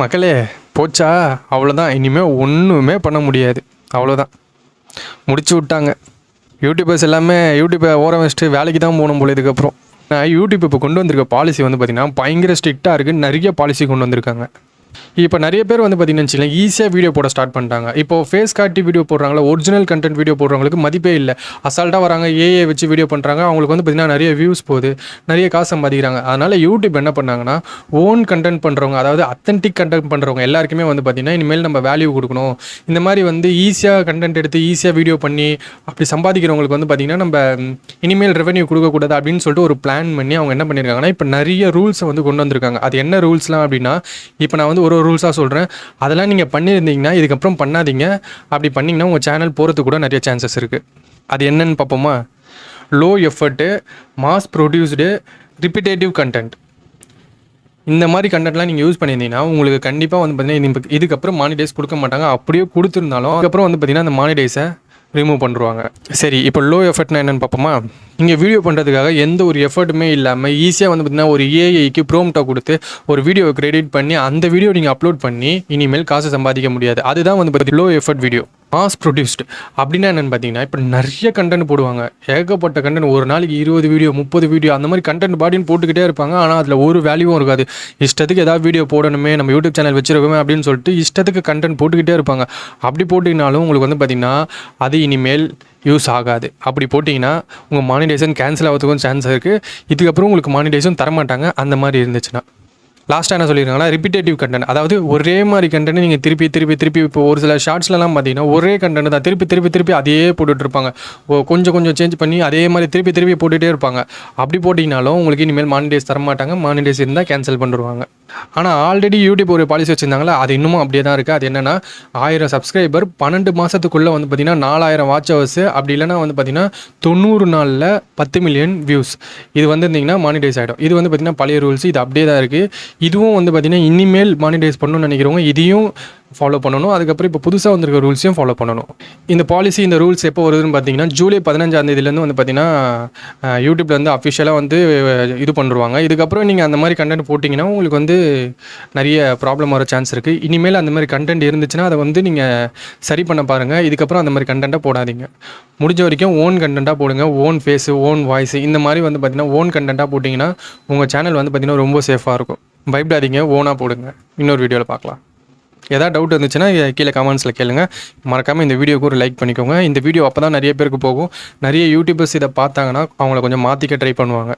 மக்களே போச்சா? அவ்வளோதான் இனிமேல் ஒன்றுமே பண்ண முடியாது. அவ்வளோதான் முடிச்சு விட்டாங்க. யூடியூபர்ஸ் எல்லாமே யூடியூப்பை ஓரம் வச்சுட்டு வேலைக்கு தான் போகணும் போல இதுக்கப்புறம் நான் யூடியூப் இப்போ கொண்டு வந்திருக்க பாலிசி வந்து பார்த்திங்கன்னா பயங்கர ஸ்ட்ரிக்டாக இருக்குது நிறைய பாலிசி கொண்டு வந்திருக்காங்க. இப்போ நிறைய பேர் வந்து பார்த்தீங்கன்னு வச்சுக்கலாம் ஈஸியாக வீடியோ போட ஸ்டார்ட் பண்ணிட்டாங்க. இப்போ ஃபேஸ் காட்டி வீடியோ போடுறாங்களா ஒரிஜினல் கண்டென்ட் வீடியோ போடுறவங்களுக்கு மதிப்பே இல்லை. அசால்ட்டாக வராங்க ஏஏ வச்சு வீடியோ பண்ணுறாங்க அவங்களுக்கு வந்து பார்த்தீங்கன்னா நிறைய வியூஸ் போகுது நிறைய காசு சம்பாதிக்கிறாங்க. அதனால் யூடியூப் என்ன பண்ணாங்கன்னா ஓன் கண்டென்ட் பண்ணுறவங்க அதாவது அத்தன்டிக் கண்டென்ட் பண்ணுறவங்க எல்லாருக்குமே வந்து பார்த்தீங்கன்னா இனிமேல் நம்ம வேல்யூ கொடுக்கணும். இந்த மாதிரி வந்து ஈஸியாக கண்டென்ட் எடுத்து ஈஸியாக வீடியோ பண்ணி அப்படி சம்பாதிக்கிறவங்களுக்கு வந்து பார்த்தீங்கன்னா நம்ம இனிமேல் ரெவன்யூ கொடுக்கக்கூடாது அப்படின்னு சொல்லிட்டு ஒரு பிளான் பண்ணி அவங்க என்ன பண்ணியிருக்காங்கன்னா இப்போ நிறைய ரூல்ஸை வந்து கொண்டு வந்திருக்காங்க. அது என்ன ரூல்ஸ்லாம் அப்படின்னா இப்போ நான் வந்து ஒரு ஒரு ரூல்ஸாக சொல்கிறேன் அதெல்லாம் நீங்கள் பண்ணியிருந்தீங்கன்னா இதுக்கப்புறம் பண்ணாதீங்க. அப்படி பண்ணிங்கன்னா உங்கள் சேனல் போகிறதுக்கு கூட நிறைய சான்சஸ் இருக்குது அது என்னன்னு பார்ப்போமா? Low effort mass produced repetitive content இந்த மாதிரி கண்டென்ட்லாம் நீங்கள் யூஸ் பண்ணியிருந்தீங்கன்னா உங்களுக்கு கண்டிப்பாக வந்து பார்த்தீங்கன்னா இது- இதுக்கப்புறம் மானிடைஸ் கொடுக்க மாட்டாங்க. அப்படியே கொடுத்துருந்தாலும் அதுக்கப்புறம் வந்து பார்த்தீங்கன்னா அந்த மானிடைஸை ரிமூவ் பண்ணுவாங்க சரி இப்போ லோ எஃபர்ட்னா என்னென்னு பார்ப்போமா? இங்கே வீடியோ பண்ணுறதுக்காக எந்த ஒரு எஃபர்ட்டுமே இல்லாமல் ஈஸியாக வந்து பார்த்தீங்கன்னா ஒரு ஏஐக்கு ப்ரோம்ட்டை கொடுத்து ஒரு வீடியோவை கிரெடிட் பண்ணி அந்த வீடியோ நீங்கள் அப்லோட் பண்ணி இனிமேல் காசு சம்பாதிக்க முடியாது. அதுதான் வந்து பார்த்தீங்கன்னா low effort video mass produced அப்படின்னா என்னென்னு பார்த்தீங்கன்னா இப்போ நிறைய கண்டென்ட் போடுவாங்க. ஏகப்பட்ட கண்டென்ட் ஒரு நாளைக்கு இருபது வீடியோ முப்பது வீடியோ அந்த மாதிரி கண்டென்ட் பாடின்னு போட்டுக்கிட்டே இருப்பாங்க. ஆனால் அதில் ஒரு வேல்யூவும் இருக்காது. இஷ்டத்துக்கு ஏதாவது வீடியோ போடணுமே நம்ம யூடியூப் சேனல் வச்சிருக்கோமே அப்படின்னு சொல்லிட்டு இஷ்டத்துக்கு கண்டென்ட் போட்டுக்கிட்டே இருப்பாங்க. அப்படி போட்டிங்கனாலும் உங்களுக்கு வந்து பார்த்தீங்கன்னா அது இனிமேல் யூஸ் ஆகாது. அப்படி போட்டிங்கன்னா உங்கள் மானிடைசேஷன் கேன்சல் ஆகிறதுக்கும் சான்ஸ் இருக்குது இதுக்கப்புறம் உங்களுக்கு மானிடைசேஷன் தரமாட்டாங்க. அந்த மாதிரி இருந்துச்சுன்னா. லாஸ்ட்டாக என்ன சொல்லியிருக்காங்கன்னா ரிப்பீட்டேட்டிவ் கண்டென்ட் அதாவது ஒரே மாதிரி கண்டென்ட் நீங்கள் திருப்பி திருப்பி திருப்பி இப்போ ஒரு சில ஷார்ட்ஸ்லலாம் பார்த்தீங்கன்னா ஒரே கண்டென்ட் தான். திருப்பி திருப்பி திருப்பி அதே போட்டுட்டு இருப்பாங்க. ஓ, கொஞ்சம் கொஞ்சம் சேஞ்ச் பண்ணி அதே மாதிரி திருப்பி திருப்பி போட்டுகிட்டே இருப்பாங்க. அப்படி போட்டிங்கனாலும் உங்களுக்கு இனிமேல் மானிடேஸ் தர மாட்டாங்க. இருந்தால் கேன்சல் பண்ணிடுவாங்க. ஆனால் ஆல்ரெடி யூடியூப் ஒரு பாலிசி வச்சுருந்தாங்களா அது இன்னமும் அப்படியே தான் இருக்குது அது என்னென்னா ஆயிரம் சப்ஸ்கிரைபர் பன்னெண்டு மாதத்துக்குள்ளே வந்து பார்த்திங்கன்னா நாலாயிரம் வாட்ச் ஹவர்ஸ் அப்படி இல்லைன்னா வந்து பார்த்திங்கன்னா தொண்ணூறு நாளில் பத்து மில்லியன் வியூஸ் இது வந்து இருந்திங்கன்னா மானிடைஸ் ஆகிடும் இது வந்து பார்த்திங்கன்னா பழைய ரூல்ஸ் இது அப்படியே தான் இருக்குது இதுவும் வந்து பார்த்திங்கன்னா இனிமேல் மானிடைஸ் பண்ணணும்னு நினைக்கிறவங்க இதையும் ஃபாலோ பண்ணணும். அதுக்கப்புறம் இப்போ புதுசாக வந்திருக்க ரூல்ஸையும் ஃபாலோ பண்ணணும். இந்த பாலிசி இந்த ரூல்ஸ் எப்போ வருதுன்னு பார்த்தீங்கன்னா ஜூலை பதினஞ்சாம் தேதியிலேருந்து வந்து பார்த்தீங்கன்னா யூடியூப்பில் வந்து அஃபிஷியலாக வந்து இது பண்ணுருவாங்க இதுக்கப்புறம் நீங்கள் அந்த மாதிரி கண்டென்ட் போட்டிங்கன்னா உங்களுக்கு வந்து நிறைய ப்ராப்ளம் வர சான்ஸ் இருக்குது இனிமேல் அந்த மாதிரி கண்டென்ட் இருந்துச்சுன்னா அதை வந்து நீங்கள் சரி பண்ண பாருங்கள் இதுக்கப்புறம் அந்த மாதிரி கண்டென்ட்டாக போடாதீங்க. முடிஞ்ச வரைக்கும் ஓன் கண்டென்ட்டாக போடுங்க. ஓன் ஃபேஸு ஓன் வாய்ஸு இந்த மாதிரி வந்து பார்த்திங்கன்னா ஓன் கண்டென்ட்டாக போட்டிங்கன்னா உங்கள் சேனல் வந்து பார்த்திங்கன்னா ரொம்ப சேஃபாக இருக்கும். பயப்படாதீங்க ஓனாக போடுங்க. இன்னொரு வீடியோவில் பார்க்கலாம். எதாவது டவுட் இருந்துச்சுன்னா கீழே கமெண்ட்ஸில் கேளுங்க. மறக்காமல் இந்த வீடியோக்கு ஒரு லைக் பண்ணிக்கோங்க. இந்த வீடியோ அப்போ தான் நிறைய பேருக்கு போகும். நிறைய யூடியூபர்ஸ் இதை பார்த்தாங்கன்னா அவங்கள கொஞ்சம் மாற்றிக்க ட்ரை பண்ணுவாங்க.